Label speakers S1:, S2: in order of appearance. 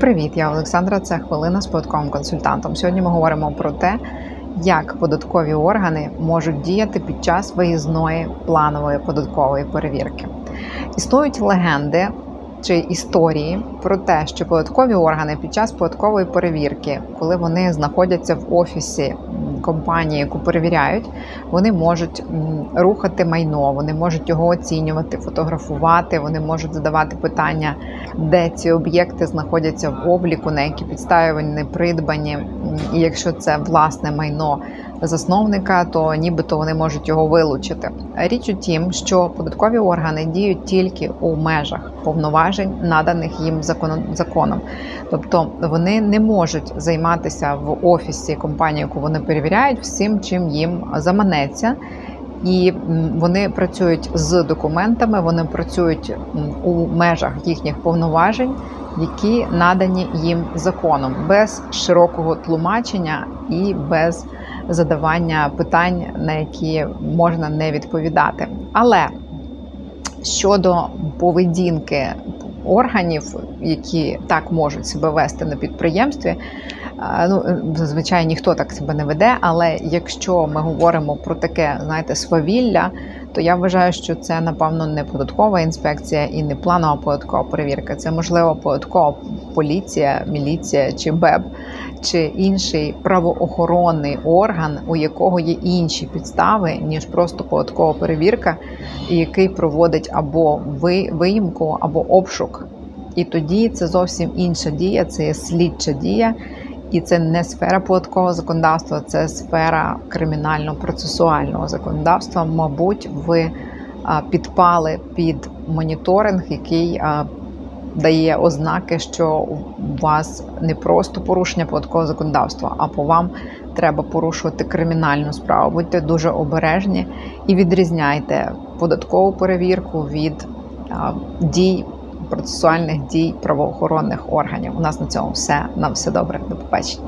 S1: Привіт, я Олександра. Це хвилина з податковим консультантом. Сьогодні ми говоримо про те, як податкові органи можуть діяти під час виїзної планової податкової перевірки. Існують легенди чи історії про те, що податкові органи під час податкової перевірки, коли вони знаходяться в офісі компанії, яку перевіряють, вони можуть рухати майно, вони можуть його оцінювати, фотографувати, вони можуть задавати питання, де ці об'єкти знаходяться в обліку, на які підставі вони придбані. І якщо це власне майно засновника, то нібито вони можуть його вилучити. Річ у тім, що податкові органи діють тільки у межах повноважень, наданих їм законом. Тобто вони не можуть займатися в офісі компанії, яку вони перевіряють, всім, чим їм заманеться. І вони працюють з документами, вони працюють у межах їхніх повноважень, які надані їм законом, без широкого тлумачення і без задавання питань, на які можна не відповідати. Але щодо поведінки органів, які так можуть себе вести на підприємстві, ну зазвичай ніхто так себе не веде. Але якщо ми говоримо про таке, знаєте, свавілля, то я вважаю, що це напевно не податкова інспекція і не планова податкова перевірка. Це можливо податкова поліція, міліція чи БЕБ, чи інший правоохоронний орган, у якого є інші підстави ніж просто податкова перевірка, який проводить або ви- виїмку, або обшук. І тоді це зовсім інша дія, це є слідча дія, і це не сфера податкового законодавства, це сфера кримінально-процесуального законодавства. Мабуть, ви підпали під моніторинг, який дає ознаки, що у вас не просто порушення податкового законодавства, а по вам треба порушувати кримінальну справу. Будьте дуже обережні і відрізняйте податкову перевірку від дій процесуальних дій правоохоронних органів. У нас на цьому все. На все добре. До побачення.